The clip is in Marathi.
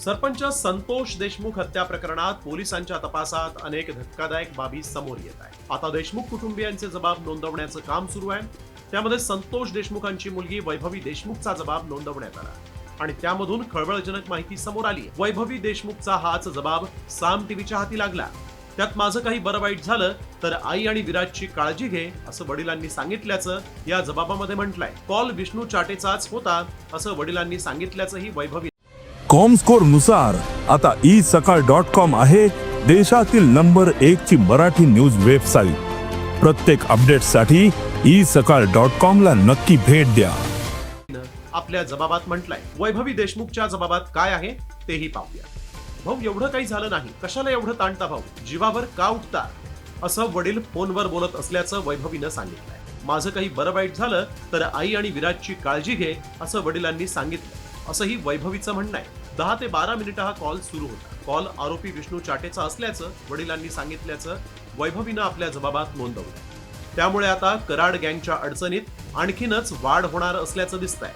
सरपंच संतोष देशमुख हत्या प्रकरणात पोलिसांच्या तपासात अनेक धक्कादायक बाबी समोर येत आहे आता देशमुख कुटुंबियांचे जबाब नोंदवण्याचं काम सुरू आहे. त्यामध्ये संतोष देशमुखांची मुलगी वैभवी देशमुखचा जबाब नोंदवण्यात आला. आणि त्यामधून खळबळजनक माहिती समोर आली वैभवी देशमुखचा हाच जबाब साम टीव्हीच्या हाती लागला. त्यात माझं काही बरं वाईट झालं तर आई आणि विराजची काळजी घे असं वडिलांनी सांगितल्याचं या जबाबामध्ये म्हटलंय. कॉल विष्णू चाटेचाच होता असं वडिलांनी सांगितल्याचंही वैभवी कॉमस्कोरनुसार आता ई सकाळ डॉट कॉम आहे देशातील नंबर एक ची मराठी न्यूज वेबसाईट प्रत्येक अपडेटसाठी ई सकाळ डॉट कॉम ला नक्की भेट द्या. आपल्या जबाबात म्हटलंय वैभवी देशमुखच्या जबाबात काय आहे तेही पाहूया. भाऊ एवढं काही झालं नाही. कशाला एवढं ताणता भाऊ? जीवावर का उठता? असं वडील फोनवर बोलत असल्याचं वैभवीनं सांगितलंय. माझं काही बरं वाईट झालं तर आई आणि विराजची काळजी घे असं वडिलांनी सांगितलं असंही वैभवीचं म्हणणं आहे. दहा ते बारा मिनिटं हा कॉल सुरू होता. कॉल आरोपी विष्णू चाटेचा असल्याचं वडिलांनी सांगितल्याचं वैभवीनं आपल्या जबाबात नोंदवलं. त्यामुळे आता कराड गँगच्या अडचणीत आणखीनच वाढ होणार असल्याचं दिसतंय.